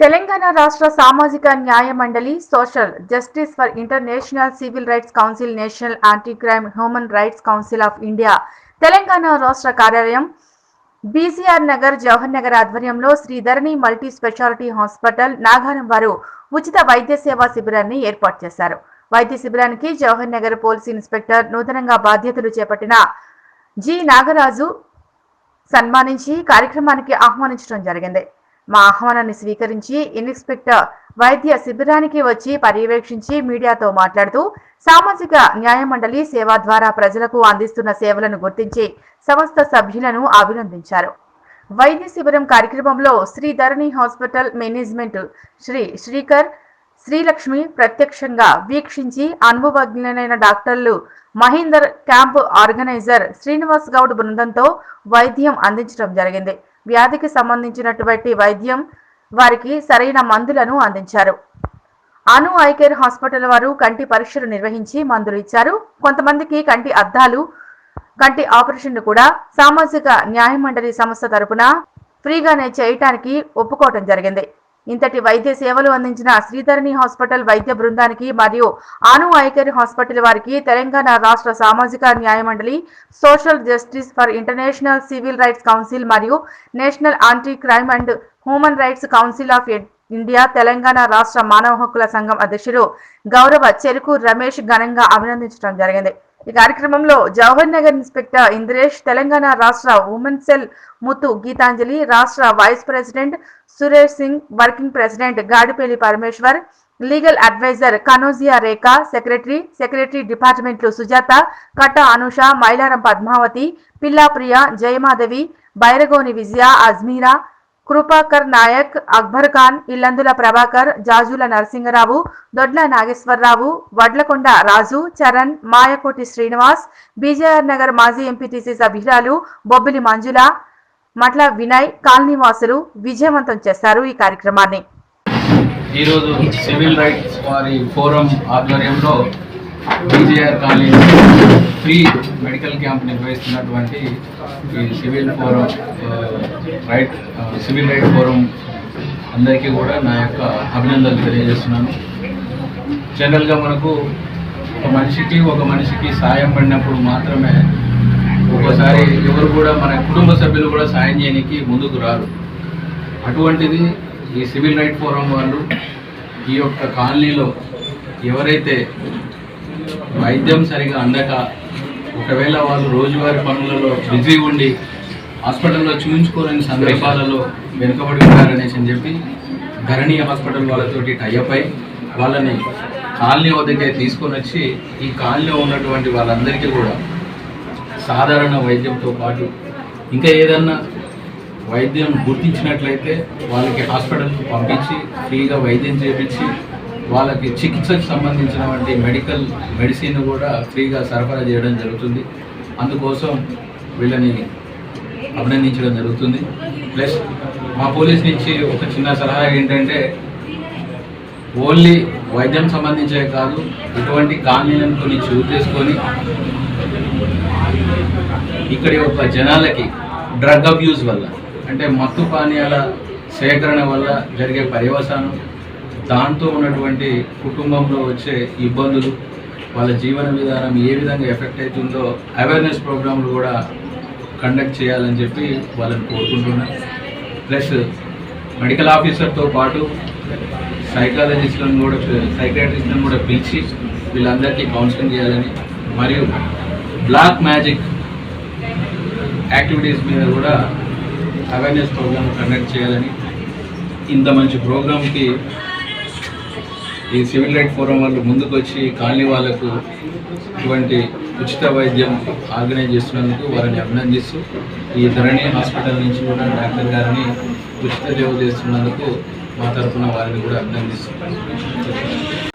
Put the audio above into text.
తెలంగాణ రాష్ట్ర సామాజిక న్యాయ మండలి social justice for international civil rights council national anti crime human rights council of India Telangana రాష్ట్ర కార్యాలయం బీసీఆర్ నగర్ జవహర్ నగర్ ఆధ్వర్యంలో Sridharani multi speciality hospital Nagaram వారు ఉచిత వైద్య సేవా శిబిరాన్ని ఏర్పాటు చేశారు. వైద్య శిబిరానికి జవహర్ నగర్ పోలీస్ ఇన్స్పెక్టర్ నూతనంగా బాధ్యతలు చేపట్టిన జి నాగరాజు సన్మానించి కార్యక్రమానికి ఆహ్వానించడం జరిగింది. మా ఆహ్వానాన్ని స్వీకరించి ఇన్స్పెక్టర్ వైద్య శిబిరానికి వచ్చి పర్యవేక్షించి మీడియాతో మాట్లాడుతూ సామాజిక న్యాయ మండలి సేవ ద్వారా ప్రజలకు అందిస్తున్న సేవలను గుర్తించి సంస్థ సభ్యులను అభినందించారు. వైద్య శిబిరం కార్యక్రమంలో శ్రీ ధరణి హాస్పిటల్ మేనేజ్మెంట్ శ్రీ శ్రీకర్ శ్రీలక్ష్మి ప్రత్యక్షంగా వీక్షించి అనుభవజ్ఞులైన doctors Mahender camp organiser Srinivas Goud బృందంతో వైద్యం అందించడం జరిగింది. వ్యాధికి సంబంధించినటువంటి వైద్యం వారికి సరైన మందులను అందించారు. అను ఐకేర్ హాస్పిటల్ వారు కంటి పరీక్షలు నిర్వహించి మందులు ఇచ్చారు. కొంతమందికి కంటి అద్దాలు కంటి ఆపరేషన్లు కూడా సామాజిక న్యాయ మండలి సంస్థ తరపున ఫ్రీగానే చేయటానికి ఒప్పుకోవటం జరిగింది. ఇంతటి వైద్య సేవలు అందించిన శ్రీధరణి హాస్పిటల్ వైద్య బృందానికి మరియు ఆను ఐకేర్ హాస్పిటల్ వారికి తెలంగాణ రాష్ట్ర సామాజిక న్యాయ మండలి social justice for international civil rights council మరియు national anti crime and human rights council of India Telangana రాష్ట్ర మానవ హక్కుల సంఘం అధ్యక్షుడు గౌరవ చెరుకు రమేష్ ఘనంగా అభినందించడం జరిగింది. ఈ కార్యక్రమంలో జవహర్ నగర్ ఇన్స్పెక్టర్ ఇంద్రేష్ తెలంగాణ రాష్ట్ర ఉమెన్ సెల్ ముత్తు గీతాంజలి రాష్ట్ర vice president Suresh Singh working president Gadipalli Parameshwar legal adviser Kanojia Rekha secretary secretary డిపార్ట్మెంట్లు సుజాత కట్ట అనుష మైలారం పద్మావతి పిల్లాప్రియ జయమాధవి బైరగోని విజయ అజ్మీరా కృపాకర్ నాయక్ అక్బర్ ఖాన్ ఇల్లందుల ప్రభాకర్ జాజుల నరసింగరావు దొడ్ల నాగేశ్వరరావు వడ్లకొండ రాజు చరణ్ మాయకోటి శ్రీనివాస్ బీజేఆర్ నగర్ మాజీ ఎంపీటీసీ సభ్యురాలు బొబ్బిలి మంజుల మట్ల వినయ్ కాలనీవాసులు విజయవంతం చేశారు ఈ కార్యక్రమాన్ని. ఈరోజు సివిల్ రైట్స్ వారి ఫోరం ఆధ్వర్యంలో BJR colony free medical camp నిర్వహిస్తున్నటువంటి ఈ civil forum right civil right forum అందరికీ కూడా నా యొక్క అభినందనలు తెలియజేస్తున్నాను. జనరల్గా మనకు ఒక మనిషికి ఒక మనిషికి సాయం పడినప్పుడు మాత్రమే ఒక్కోసారి ఎవరు కూడా మన కుటుంబ సభ్యులు కూడా సాయం చేయడానికి ముందుకు రారు. అటువంటిది ఈ సివిల్ రైట్ ఫోరం వాళ్ళు ఈ యొక్క కాలనీలో ఎవరైతే వైద్యం సరిగా అందక ఒకవేళ వాళ్ళు రోజువారీ పనులలో బిజీ ఉండి హాస్పిటల్లో చూపించుకోలేని సందర్భాలలో వెనుకబడి ఉన్నారనేసి అని చెప్పి ధరణి హాస్పిటల్ వాళ్ళతోటి టైఅప్ అయి వాళ్ళని కాలనీ వద్దకే తీసుకొని వచ్చి ఈ కాలనీలో ఉన్నటువంటి వాళ్ళందరికీ కూడా సాధారణ వైద్యంతో పాటు ఇంకా ఏదన్నా వైద్యం గుర్తించినట్లయితే వాళ్ళకి హాస్పిటల్కి పంపించి ఫ్రీగా వైద్యం చేపించి వాళ్ళకి చికిత్సకు సంబంధించినటువంటి మెడికల్ మెడిసిన్ కూడా ఫ్రీగా సరఫరా చేయడం జరుగుతుంది. అందుకోసం వీళ్ళని అభినందించడం జరుగుతుంది. ప్లస్ మా పోలీస్ నుంచి ఒక చిన్న సలహా ఏంటంటే ఓన్లీ వైద్యం సంబంధించే కాదు ఇటువంటి కాలనీలను కొన్ని చూస్ చేసుకొని ఇక్కడి యొక్క జనాలకి డ్రగ్ అబ్యూస్ వల్ల అంటే మత్తు పానీయాల సేకరణ వల్ల జరిగే పర్యవసానం దాంతో ఉన్నటువంటి కుటుంబంలో వచ్చే ఇబ్బందులు వాళ్ళ జీవన విధానం ఏ విధంగా ఎఫెక్ట్ అవుతుందో అవేర్నెస్ ప్రోగ్రాంలు కూడా కండక్ట్ చేయాలని చెప్పి వాళ్ళని కోరుకుంటున్నాను ప్లస్ మెడికల్ ఆఫీసర్తో పాటు సైకాలజిస్ట్లను కూడా సైకాట్రిస్ట్లను కూడా పిలిచి వీళ్ళందరికీ కౌన్సిలింగ్ చేయాలని మరియు బ్లాక్ మ్యాజిక్ యాక్టివిటీస్ మీద కూడా అవేర్నెస్ ప్రోగ్రామ్ కండక్ట్ చేయాలని ఇంత మంచి ప్రోగ్రామ్కి ఈ సివిల్ రైట్ ఫోరం వాళ్ళు ముందుకు వచ్చి కాలనీ వాళ్ళకు ఇటువంటి ఉచిత వైద్యం ఆర్గనైజ్ చేస్తున్నందుకు వారిని అభినందిస్తూ ఈ ధరణి హాస్పిటల్ నుంచి కూడా డాక్టర్ గారిని ఉచిత సేవ చేస్తున్నందుకు మా తరఫున వారిని కూడా అభినందిస్తున్నాను